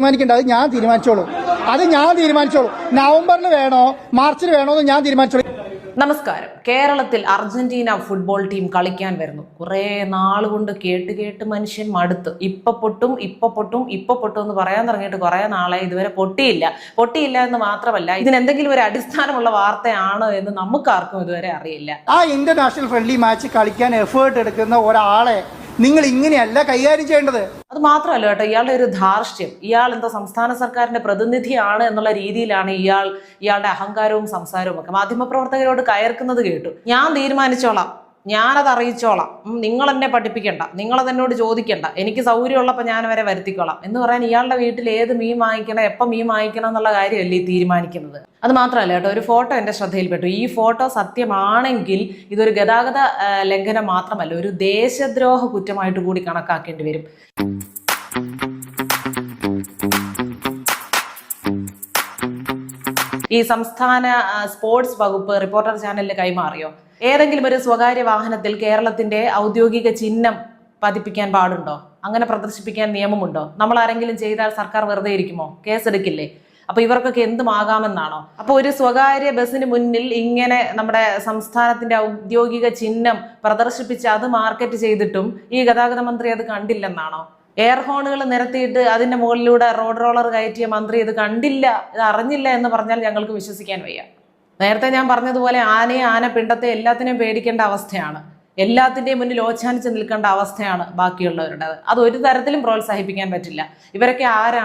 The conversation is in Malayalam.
തീരുമാനിക്കേണ്ട. അത് ഞാൻ തീരുമാനിച്ചോളൂ. അത് ഞാൻ തീരുമാനിച്ചോളൂ. നവംബറിൽ വേണോ? മാർച്ചിന് വേണോ എന്ന് ഞാൻ തീരുമാനിച്ചോളൂ. നമസ്കാരം. കേരളത്തിൽ അർജന്റീന ഫുട്ബോൾ ടീം കളിക്കാൻ വരുന്നു. കുറേ നാളുകൊണ്ട് കേട്ട് കേട്ട് മനുഷ്യൻ മടുത്ത്. ഇപ്പൊ പൊട്ടും ഇപ്പൊ പൊട്ടും ഇപ്പൊ പൊട്ടും എന്ന് പറയാൻ തുടങ്ങിയിട്ട് കുറേ നാളെ ഇതുവരെ പൊട്ടിയില്ല. പൊട്ടിയില്ല എന്ന് മാത്രമല്ല ഇതിന് എന്തെങ്കിലും ഒരു അടിസ്ഥാനമുള്ള വാർത്തയാണോ എന്ന് നമുക്കാർക്കും ഇതുവരെ അറിയില്ല. ആ ഇന്റർനാഷണൽ ഫ്രണ്ട്ലി മാച്ച് കളിക്കാൻ എഫേർട്ട് എടുക്കുന്ന ഒരാളെ നിങ്ങൾ ഇങ്ങനെയല്ല കൈകാര്യം ചെയ്യേണ്ടത്. മാത്രമല്ല കേട്ടോ ഇയാളുടെ ഒരു ധാർഷ്ട്യം. ഇയാൾ എന്താ സംസ്ഥാന സർക്കാരിന്റെ പ്രതിനിധിയാണ് എന്നുള്ള രീതിയിലാണ് ഇയാൾ ഇയാളുടെ അഹങ്കാരവും സംസാരവും ഒക്കെ. മാധ്യമപ്രവർത്തകരോട് കയർക്കുന്നത് കേട്ടു. ഞാൻ തീരുമാനിച്ചോളാം. ഞാനത് അറിയിച്ചോളാം. നിങ്ങൾ എന്നെ പഠിപ്പിക്കണ്ട. നിങ്ങളത് എന്നോട് ചോദിക്കണ്ട. എനിക്ക് സൗകര്യമുള്ളപ്പോൾ ഞാൻ വരെ വരുത്തിക്കോളാം. എന്ന് പറയാൻ ഇയാളുടെ വീട്ടിൽ ഏത് മീൻ വാങ്ങിക്കണം എപ്പം മീൻ വാങ്ങിക്കണം എന്നുള്ള കാര്യമല്ലേ ഈ തീരുമാനിക്കുന്നത്. അത് മാത്രമല്ല കേട്ടോ ഒരു ഫോട്ടോ എന്റെ ശ്രദ്ധയിൽപ്പെട്ടു. ഈ ഫോട്ടോ സത്യമാണെങ്കിൽ ഇതൊരു ഗതാഗത ലംഘനം മാത്രമല്ല ഒരു ദേശദ്രോഹ കുറ്റമായിട്ട് കൂടി കണക്കാക്കേണ്ടി വരും. ഈ സംസ്ഥാന സ്പോർട്സ് വകുപ്പ് റിപ്പോർട്ടർ ചാനലിന് കൈമാറിയോ? ഏതെങ്കിലും ഒരു സ്വകാര്യ വാഹനത്തിൽ കേരളത്തിന്റെ ഔദ്യോഗിക ചിഹ്നം പതിപ്പിക്കാൻ പാടുണ്ടോ? അങ്ങനെ പ്രദർശിപ്പിക്കാൻ നിയമമുണ്ടോ? നമ്മൾ ആരെങ്കിലും ചെയ്താൽ സർക്കാർ വെറുതെ ഇരിക്കുമോ? കേസെടുക്കില്ലേ അപ്പൊ ഇവർക്കൊക്കെ എന്തുമാകാമെന്നാണോ? അപ്പൊ ഒരു സ്വകാര്യ ബസ്സിന് മുന്നിൽ ഇങ്ങനെ നമ്മുടെ സംസ്ഥാനത്തിന്റെ ഔദ്യോഗിക ചിഹ്നം പ്രദർശിപ്പിച്ച് അത് മാർക്കറ്റ് ചെയ്തിട്ടും ഈ ഗതാഗത മന്ത്രി അത് കണ്ടില്ലെന്നാണോ? എയർ ഹോണുകൾ നിരത്തിയിട്ട് അതിന്റെ മുകളിലൂടെ റോഡ് റോളർ കയറ്റിയ മന്ത്രി ഇത് കണ്ടില്ല ഇത് അറിഞ്ഞില്ല എന്ന് പറഞ്ഞാൽ ഞങ്ങൾക്ക് വിശ്വസിക്കാൻ വയ്യ. നേരത്തെ ഞാൻ പറഞ്ഞതുപോലെ ആനയെ ആന പിണ്ടത്തെ എല്ലാത്തിനെയും പേടിക്കേണ്ട അവസ്ഥയാണ്. എല്ലാത്തിന്റെയും മുന്നിൽ ഓച്ചാനിച്ച് നിൽക്കേണ്ട അവസ്ഥയാണ് ബാക്കിയുള്ളവരുടേത്. അത് ഒരു തരത്തിലും പ്രോത്സാഹിപ്പിക്കാൻ പറ്റില്ല. ഇവരൊക്കെ ആരാണ്